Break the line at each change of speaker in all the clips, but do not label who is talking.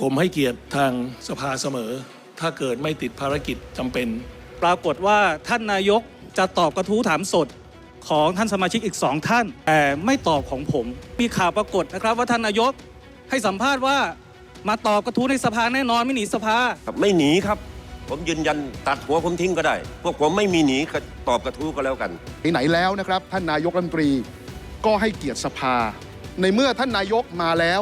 ผมให้เกียรติทางสภาเสมอ ถ้าเกิดไม่ติดภารกิจจำเป็น
ปรากฏว่าท่านนายกจะตอบกระทู้ถามสดของท่านสมาชิกอีกสองท่าน แต่ไม่ตอบของผม มีข่าวปรากฏนะครับว่าท่านนายกให้สัมภาษณ์ว่ามาตอบกระทู้ในสภาแน่นอนไม่หนีสภา
ครับไม่หนีครับ ผมยืนยันตัดหัวผมทิ้งก็ได้ พวกผมไม่มีหนีก็ตอบกระทู้ก็แล้วกัน
ไหนๆแล้วนะครับ ท่านนายกรัฐมนตรีก็ให้เกียรติสภา ในเมื่อท่านนายกมาแล้ว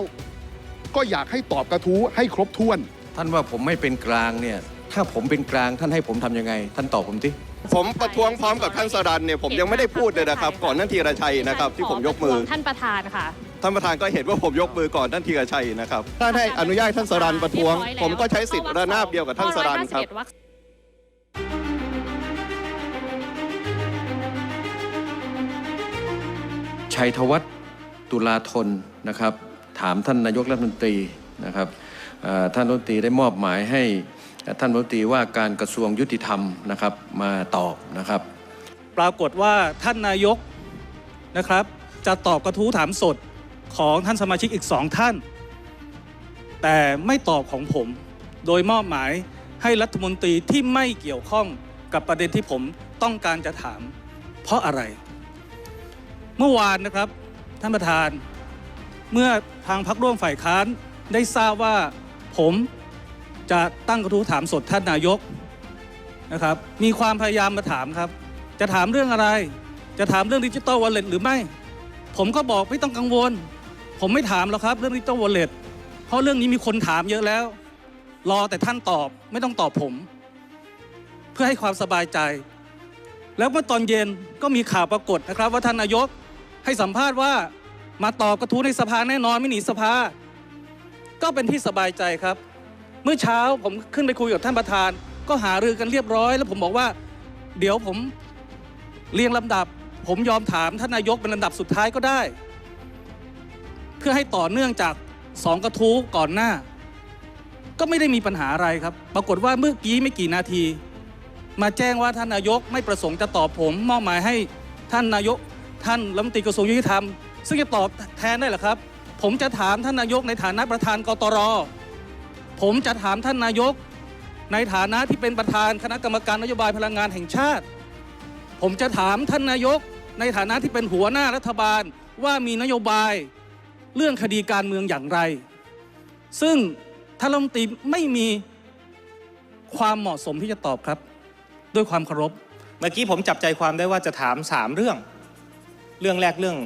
ก็อยากให้ตอบกระทู้ให้ครบถ้วน
ท่านว่าผมไม่เป็นกลางเนี่ย ถ้าผมเป็นกลางท่านให้ผมทำยังไง ท่านตอบผมสิ
ผมประท้วงพร้อมกับท่านสรันเนี่ยผมยังไม่ได้พูดเลยนะครับ ก่อนท่านธีรชัยนะครับ ที่ผมยกมือ
ท่านประธานค่ะ
ท่านประธานก็เห็นว่าผมยกมือก่อนท่านธีรชัยนะครับถ้าให้อนุญาตให้ท่านสรันประท้วง ผมก็ใช้สิทธิ์ระนาบเดียวกับท่านสรันครับ
วรรค
ชัยธวัฒน์ตุลาธนนะครับ ถามท่านนายกรัฐมนตรีนะครับท่านรัฐมนตรีได้มอบหมายให้ท่านรัฐมนตรีว่าการกระทรวงยุติธรรมนะครับมาตอบนะครับ
ปรากฏว่าท่านนายกนะครับ จะตอบกระทู้ถามสดของท่านสมาชิกอีกสองท่าน แต่ไม่ตอบของผม โดยมอบหมายให้รัฐมนตรีที่ไม่เกี่ยวข้องกับประเด็นที่ผมต้องการจะถาม เพราะอะไร เมื่อวานนะครับท่านประธาน เมื่อทางพักร่วมฝ่ายค้านได้ทราบว่าผมจะตั้งกระทู้ถามสดท่านนายกนะครับ มีความพยายามมาถามครับ จะถามเรื่องอะไร จะถามเรื่องดิจิตอลวอลเล็ตหรือไม่ ผมก็บอกไม่ต้องกังวล ผมไม่ถามหรอกครับเรื่องดิจิตอลวอลเล็ตเพราะเรื่องนี้มีคนถามเยอะแล้ว รอแต่ท่านตอบไม่ต้องตอบผม เพื่อให้ความสบายใจ แล้วเมื่อตอนเย็นก็มีข่าวปรากฏนะครับ ว่าท่านนายกให้สัมภาษณ์ว่า มาตอบกระทู้ในสภาแน่นอนไม่หนีสภา ก็เป็นที่สบายใจครับ เมื่อเช้าผมขึ้นไปคุยกับท่านประธาน ก็หารือกันเรียบร้อย แล้วผมบอกว่า เดี๋ยวผมเรียงลำดับ ผมยอมถามท่านนายกเป็นลำดับสุดท้ายก็ได้ เพื่อให้ต่อเนื่องจากสองกระทู้ก่อนหน้า ก็ไม่ได้มีปัญหาอะไรครับ ปรากฏว่าเมื่อกี้ไม่กี่นาที มาแจ้งว่าท่านนายกไม่ประสงค์จะตอบผมมอบหมายให้ท่านนายกท่านรัฐมนตรีกระทรวงยุติธรรม ซึ่งจะตอบแทนได้หรอครับ ผมจะถามท่านนายกในฐานะประธานกตร ผมจะถามท่านนายก ในฐานะที่เป็นประธานคณะกรรมการนโยบายพลังงานแห่งชาติ ผมจะถามท่านนายก ในฐานะที่เป็นหัวหน้ารัฐบาลว่ามีนโยบายเรื่องคดีการเมืองอย่างไร ซึ่งท่านรัฐมนตรีไม่มีความเหมาะสมที่จะตอบครับ ด้วยความเคารพ
เมื่อกี้ผมจับใจความได้ว่าจะถาม3เรื่อง เรื่องแรกเรื่อง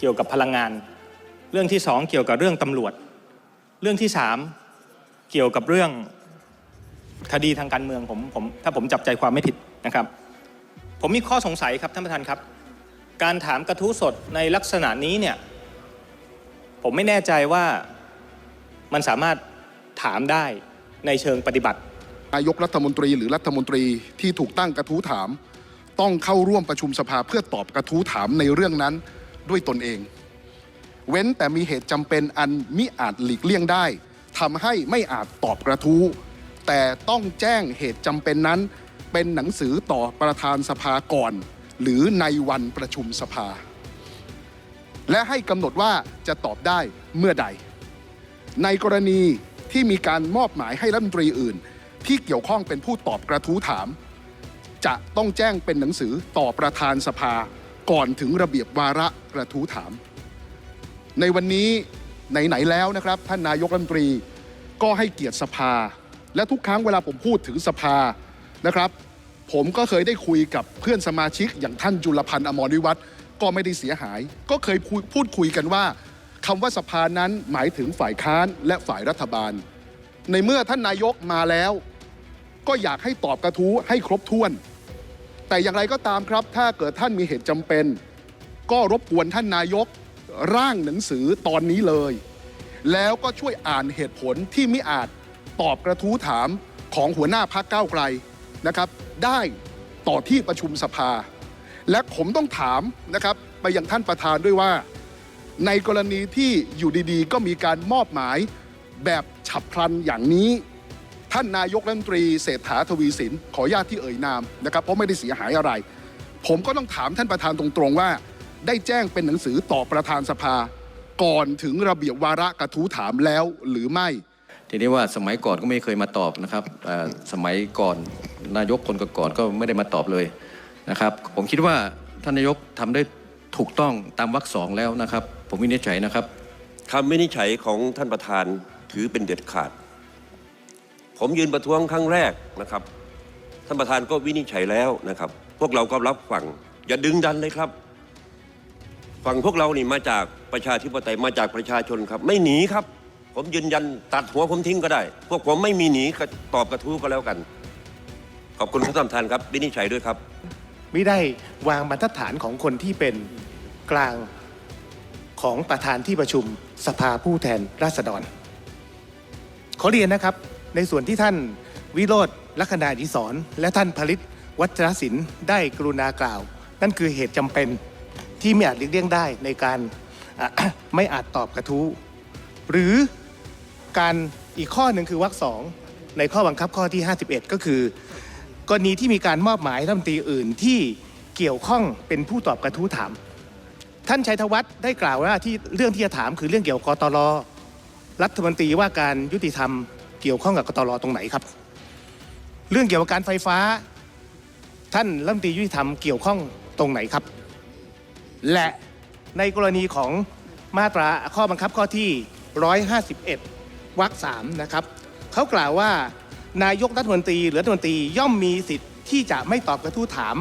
เกี่ยวกับพลังงาน เรื่องที่2เกี่ยวกับเรื่องตำรวจ เรื่องที่3เกี่ยวกับเรื่องคดีทางการเมืองผมผมถ้าผมจับใจความไม่ผิดนะครับ ผมมีข้อสงสัยครับท่านประธานครับ การถามกระทู้สดในลักษณะนี้เนี่ยผมไม่แน่ใจว่ามันสามารถถามได้ในเชิงปฏิบัติ
นายกรัฐมนตรีหรือรัฐมนตรีที่ถูกตั้งกระทู้ถาม ต้องเข้าร่วมประชุมสภาเพื่อตอบกระทู้ถามในเรื่องนั้น ด้วยตนเอง เว้นแต่มีเหตุจำเป็นอันมิอาจหลีกเลี่ยงได้ทำให้ไม่อาจตอบกระทู้ แต่ต้องแจ้งเหตุจำเป็นนั้น เป็นหนังสือต่อประธานสภาก่อน หรือในวันประชุมสภา และให้กำหนดว่าจะตอบได้เมื่อใด ในกรณีที่มีการมอบหมายให้รัฐมนตรีอื่น ที่เกี่ยวข้องเป็นผู้ตอบกระทู้ถาม จะต้องแจ้งเป็นหนังสือต่อประธานสภา ก่อนถึงระเบียบวาระกระทู้ถาม ในวันนี้ไหนๆแล้วนะครับ ท่านนายกรัฐมนตรีก็ให้เกียรติสภา และทุกครั้งเวลาผมพูดถึงสภานะครับ ผมก็เคยได้คุยกับเพื่อนสมาชิก อย่างท่านจุลพันธ์อมรวิวัฒน์ก็ไม่ได้เสียหาย ก็เคยพูดพูดคุยกันว่าคำว่าสภานั้นหมายถึงฝ่ายค้านและฝ่ายรัฐบาล ในเมื่อท่านนายกมาแล้ว ก็อยากให้ตอบกระทู้ให้ครบถ้วน แต่อย่างไรก็ตามครับ ถ้าเกิดท่านมีเหตุจำเป็น ก็รบกวนท่านนายกร่างหนังสือตอนนี้เลย แล้วก็ช่วยอ่านเหตุผลที่ไม่อาจตอบกระทู้ถามของหัวหน้าพักก้าไกลนะครับ ได้ต่อที่ประชุมสภา และผมต้องถามนะครับไปยังท่านประธานด้วยว่า ในกรณีที่อยู่ดีๆ ก็มีการมอบหมายแบบฉับพลันอย่างนี้ ท่านนายกรัฐมนตรีเศรษฐาทวีสินขออนุญาตที่เอ่ยนามนะครับเพราะไม่ได้เสียหายอะไร ผมก็ต้องถามท่านประธานตรงๆว่า ได้แจ้งเป็นหนังสือต่อประธานสภา ก่อนถึงระเบียบวาระกระทู้ถามแล้วหรือไม่
ทีนี้ว่าสมัยก่อนก็ไม่เคยมาตอบนะครับเอ่อสมัยก่อนนายกคนก่อนๆก็ไม่ได้มาตอบเลยนะครับผมคิดว่าท่านนายกทำได้ถูกต้องตามวรรคสองแล้วนะครับ ผมวินิจฉัยนะครับ
คำวินิจฉัยของท่านประธานถือเป็นเด็ดขาด ผมยืนประท้วงครั้งแรกนะครับท่านประธานก็วินิจฉัยแล้วนะครับ พวกเราก็รับฟังอย่าดึงดันเลยครับฝั่งพวกเรานี่มาจากประชาธิปไตยมาจากประชาชนครับ ไม่หนีครับ ผมยืนยันตัดหัวผมทิ้งก็ได้ พวกผมไม่มีหนีตอบกระทู้ก็แล้วกัน ขอบคุณท่านประธานครับวินิจฉัยด้วยครับ
ไม่ได้วางบรรทัดฐานของคนที่เป็นกลางของประธานที่ประชุมสภาผู้แทนราษฎร ขอเรียนนะครับ ในส่วนที่ท่านวิโรธลัคนาดิศรและท่านผลิตวัชรศิลป์ได้กรุณากล่าว นั่นคือเหตุจำเป็นที่ไม่อาจหลีกเลี่ยงได้ในการไม่อาจตอบกระทู้ หรือการอีกข้อหนึ่งคือวรรคสองในข้อบังคับข้อที่ 51 ก็คือกรณีที่มีการมอบหมายรัฐมนตรีอื่นที่เกี่ยวข้องเป็นผู้ตอบกระทู้ถาม ท่านชัยธวัฒน์ได้กล่าวว่าที่เรื่องที่จะถามคือเรื่องเกี่ยวกับกตลรัฐมนตรีว่าการยุติธรรม เกี่ยวข้องกับกตลตรงไหนครับ เรื่องเกี่ยวกับการไฟฟ้า ท่านรัฐมนตรียุติธรรมเกี่ยวข้องตรงไหนครับ และในกรณีของมาตราข้อบังคับข้อที่ 151วรรคสามนะครับเขากล่าวว่านายกรัฐมนตรีหรือรัฐมนตรีย่อมมีสิทธิ์ที่จะไม่ตอบกระทู้ถาม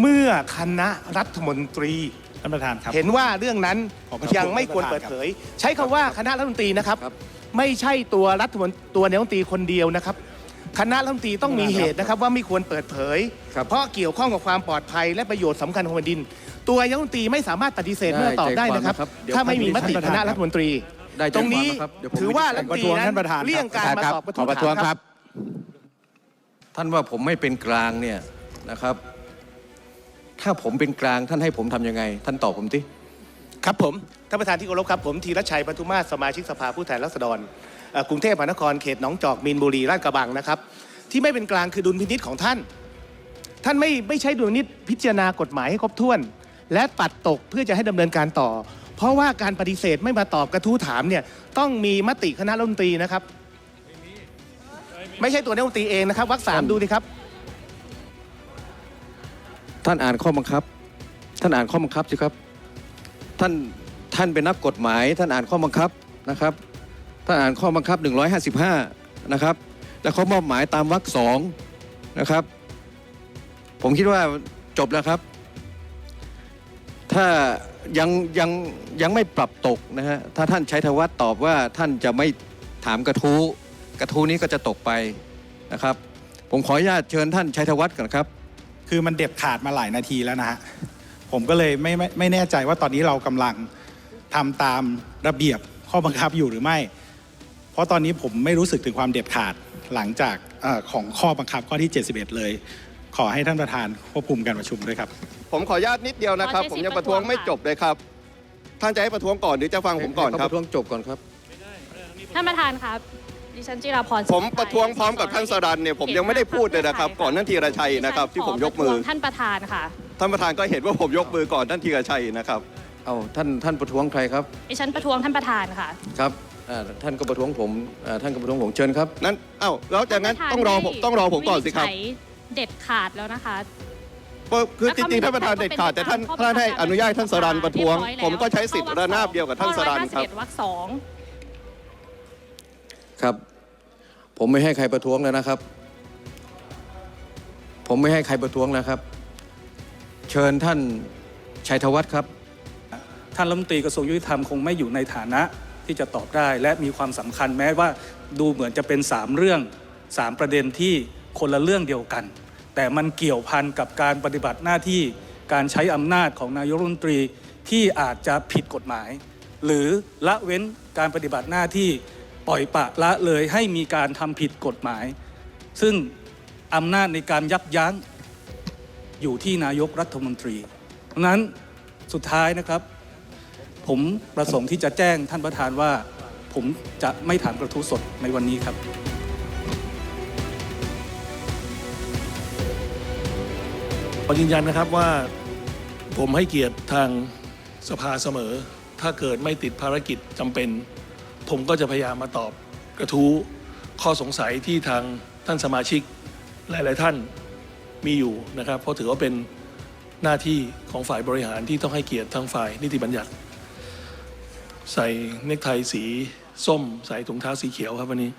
เมื่อคณะรัฐมนตรี
ท่านประธานครับ
เห็นว่าเรื่องนั้น
ขอประท้วง
ยังไม่ควรเปิดเผย ใช้คำว่าคณะรัฐมนตรีนะครับ
ครับ
ไม่ใช่ตัวรัฐมนตัวนายกรัฐมนตรีคนเดียวนะครับ คณะรัฐมนตรีต้องมีเหตุนะครับว่าไม่ควรเปิดเผย
ครับ
เพราะเกี่ยวข้องกับความปลอดภัยและประโยชน์สำคัญของแผ่นดิน ตัวนายกรัฐมนตรีไม่สามารถปฏิเสธเมื่อตอบได้นะครับ
ได้ใจความนะครับเดี๋ยว
ถ้าไม่มีมติ
ท่านประ
ค
ธาน
ณะรัฐมนตรี
ได้ใจ
ตรงนี้
ความนะครับเดี๋ยวผม
ถือว่ารัฐมนตรีนั้น
ประท้วงท่านประธานครับ
เลี่ยงการมาตอบกระทู้ถามครับ
ท่านว่าผมไม่เป็นกลางเนี่ยนะครับ ถ้าผมเป็นกลางท่านให้ผมทำยังไง ท่านตอบผมสิ
ครับผมท่านประธานที่เคารพครับผมธีรชัยปทุมาศสมาชิกสภาผู้แทนราษฎรเอ่อกรุงเทพมหานครเขตหนองจอกมีนบุรีลาดกระบังนะครับที่ไม่เป็นกลางคือดุลพินิษของท่าน ท่านไม่ไม่ใช้ดุลพินิษพิจารณากฎหมายให้ครบถ้วน และปัดตกเพื่อจะให้ดำเนินการต่อ เพราะว่าการปฏิเสธไม่มาตอบกระทู้ถามเนี่ยต้องมีมติคณะรัฐมนตรีนะครับ ไม่ใช่ตัวนายกรัฐมนตรีเองนะครับวรรคสามดูดิครับ
ท่านอ่านข้อบังคับ ท่านอ่านข้อบังคับสิครับ ท่านท่านเป็นนักกฎหมาย ท่านอ่านข้อบังคับนะครับท่านอ่านข้อบังคับ 155 นะครับ แล้วเขามอบหมายตามวรรคสองนะครับ ผมคิดว่าจบแล้วครับ ถ้ายังยังยังไม่ปรับตกนะฮะถ้าท่านชัยธวัฒน์ตอบว่าท่านจะไม่ถามกระทู้กระทู้นี้ก็จะตกไปนะครับ ผมขออนุญาตเชิญท่านชัยธวัฒน์ก่อนครับ
คือมันเด็ดขาดมาหลายนาทีแล้วนะฮะ ผมก็เลยไม่ไม่ไม่แน่ใจว่าตอนนี้เรากำลังทำตามระเบียบข้อบังคับอยู่หรือไม่ เพราะตอนนี้ผมไม่รู้สึกถึงความเด็ดขาดหลังจากเออของข้อบังคับข้อที่ 71 เลย ขอให้ท่านประธานควบคุมการประชุมด้วยครับ
ผมขออนุญาตนิดเดียวนะครับ
ขอใช้
ผม
สิทธิ์
ยังประท้วง
ประท้วง
ไม่
ค่ะ
จบเลยครับ ท่านจะให้ประท้วงก่อนหรือจะฟังผมก่อนครับ
ให้เขาประท้วงจบก่อนครับ
ท่านประธานครับ ดิฉันจิราพร
ผมประท้วงพร้อมกับท่านสรันเนี่ยผมยังไม่ได้พูดเลยนะครับ ก่อนท่านธีรชัยนะครับ ที่ผมยกมือ
ดิฉันขประท้วงท่านประธานค่ะ
ท่านประธานก็เห็นว่าผมยกมือก่อนท่านธีรชัยนะครับ
เอาท่านท่านประท้วงใครครับ
ดิฉันประท้วงท่านประธานค่ะ
ครับอ่าท่านก็ประท้วงผมอ่าท่านก็ประท้วงผมเชิญครับ
นั้นเอ้าแล้วจากนั้น
ท่านประธาน
ต้องรอผม
ให้
ต้องรอผมก่อนสิครับ
วิจฉัยเด็ดขาดแล้วนะคะ
ก็คือจริงๆท่านประธานเด็ดขาดแต่ท่านท่านให้อนุญาตให้ท่านสรันประท้วง ผมก็ใช้สิทธิ์ระนาบเดียวกับท่านสรันครับ
ข้อ151วรรคสอง
ครับ ผมไม่ให้ใครประท้วงแล้วนะครับ ผมไม่ให้ใครประท้วงแล้วครับ เชิญท่านชัยธวัฒน์ครับ
ท่านรัฐมนตรีกระทรวงยุติธรรมคงไม่อยู่ในฐานะที่จะตอบได้ และมีความสำคัญแม้ว่าดูเหมือนจะเป็น 3 เรื่อง 3 ประเด็นที่คนละเรื่องเดียวกัน แต่มันเกี่ยวพันกับการปฏิบัติหน้าที่การใช้อำนาจของนายกรัฐมนตรีที่อาจจะผิดกฎหมาย หรือละเว้นการปฏิบัติหน้าที่ปล่อยปะละเลยให้มีการทำผิดกฎหมาย ซึ่งอำนาจในการยับยั้ง อยู่ที่นายกรัฐมนตรีเพราะฉะนั้นสุดท้ายนะครับ ผมประสงค์ที่จะแจ้งท่านประธานว่า ผมจะไม่ถามกระทู้สดในวันนี้ครับ
ขอยืนยันนะครับว่าผมให้เกียรติทางสภาเสมอ ถ้าเกิดไม่ติดภารกิจจำเป็น ผมก็จะพยายามมาตอบกระทู้ข้อสงสัยที่ทางท่านสมาชิกหลาย ๆ ท่าน มีอยู่นะครับ เพราะถือว่าเป็นหน้าที่ของฝ่ายบริหารที่ต้องให้เกียรติทางฝ่ายนิติบัญญัติ ใส่เนคไทสีส้ม ใส่ถุงเท้าสีเขียวครับวันนี้